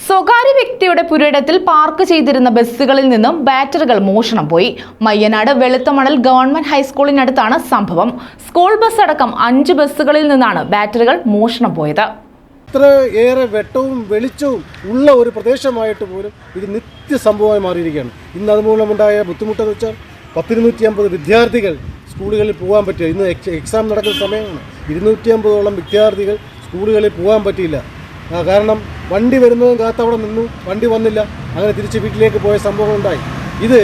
സ്വകാര്യ വ്യക്തിയുടെ പുരയിടത്തിൽ പാർക്ക് ചെയ്തിരുന്ന ബസ്സുകളിൽ നിന്നും ബാറ്ററികൾ മോഷണം പോയി. മയ്യനാട് വെളുത്തമണൽ ഗവൺമെന്റ് ഹൈസ്കൂളിനടുത്താണ് സംഭവം. സ്കൂൾ ബസ് അടക്കം അഞ്ച് ബസ്സുകളിൽ നിന്നാണ് ബാറ്ററികൾ മോഷണം പോയത്. ഏറെ വെട്ടവും വെളിച്ചവും ഉള്ള ഒരു പ്രദേശമായിട്ട് പോലും ഇത് നിത്യ സംഭവമായി മാറിയിരിക്കുകയാണ്. ഇന്ന് അതുമൂലമുണ്ടായ ബുദ്ധിമുട്ടെന്ന് വെച്ചാൽ പത്തിരുന്നൂറ്റി അമ്പത് വിദ്യാർത്ഥികൾ സ്കൂളുകളിൽ പോകാൻ പറ്റില്ല. ഇന്ന് എക്സാം നടക്കുന്ന സമയമാണ്. ഇരുന്നൂറ്റി അമ്പതോളം വിദ്യാർത്ഥികൾ സ്കൂളുകളിൽ പോകാൻ പറ്റിയില്ല. കാരണം വണ്ടി വരുന്നതും കാത്ത് അവിടെ നിന്നു വണ്ടി വന്നില്ല. അങ്ങനെ തിരിച്ച് വീട്ടിലേക്ക് പോയ സംഭവം ഉണ്ടായി ഇത്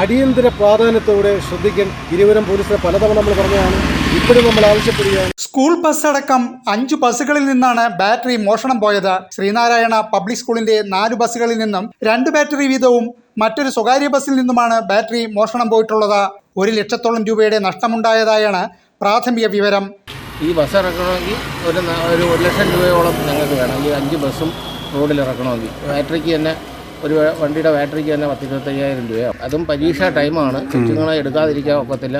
അടിയന്തര പ്രാധാന്യത്തോടെ ശ്രദ്ധിക്കാൻ ഇരുവരും പോലീസിനെ പലതവണ നമ്മൾ പറഞ്ഞതാണ്. ഇപ്പോഴും നമ്മൾ ആവശ്യപ്പെടുകയാണ്. സ്കൂൾ ബസ് അടക്കം അഞ്ചു ബസ്സുകളിൽ നിന്നാണ് ബാറ്ററി മോഷണം പോയത്. ശ്രീനാരായണ പബ്ലിക് സ്കൂളിന്റെ നാല് ബസ്സുകളിൽ നിന്നും രണ്ട് ബാറ്ററി വീതവും മറ്റൊരു സ്വകാര്യ ബസ്സിൽ നിന്നുമാണ് ബാറ്ററി മോഷണം പോയിട്ടുള്ളത്. ഒരു ലക്ഷത്തോളം രൂപയുടെ നഷ്ടമുണ്ടായതായാണ് പ്രാഥമിക വിവരം. ഈ ബസ് ഇറക്കണമെങ്കിൽ ഒരു ഒരു ഒരു ലക്ഷം രൂപയോളം ഞങ്ങൾക്ക് വേണം. ഈ അഞ്ച് ബസ്സും റോഡിൽ ഇറക്കണമെങ്കിൽ. ബാറ്ററിക്ക് തന്നെ ഒരു വണ്ടിയുടെ ബാറ്ററിക്ക് തന്നെ പത്തിരുപത്തയ്യായിരം രൂപയാണ്. അതും പരീക്ഷാ ടൈമാണ്. കൊച്ചുങ്ങളെ എടുക്കാതിരിക്കാൻ ഒക്കത്തില്ല.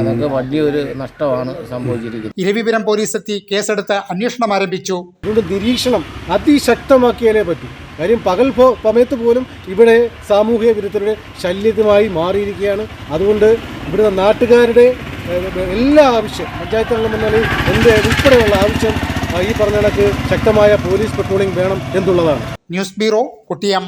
അതൊക്കെ വലിയൊരു നഷ്ടമാണ് സംഭവിച്ചിരിക്കുന്നത്. ഇരവിപുരം പോലീസ് എത്തി. കേസെടുത്ത് അന്വേഷണം ആരംഭിച്ചു. അതുകൊണ്ട് നിരീക്ഷണം അതിശക്തമാക്കിയാലേ പറ്റൂ. കാര്യം പകൽ സമയത്ത് പോലും ഇവിടെ സാമൂഹിക വിരുദ്ധരുടെ ശല്യമായി മാറിയിരിക്കുകയാണ്. അതുകൊണ്ട് ഇവിടുത്തെ നാട്ടുകാരുടെ എല്ലാ ആവശ്യം പഞ്ചായത്ത് അംഗം എന്നാൽ എന്റെ ഉൾപ്പെടെയുള്ള ആവശ്യം ഈ പറഞ്ഞ കണക്ക് ശക്തമായ പോലീസ് പട്രോളിംഗ് വേണം എന്നുള്ളതാണ്. News bureau കുട്ടിയം.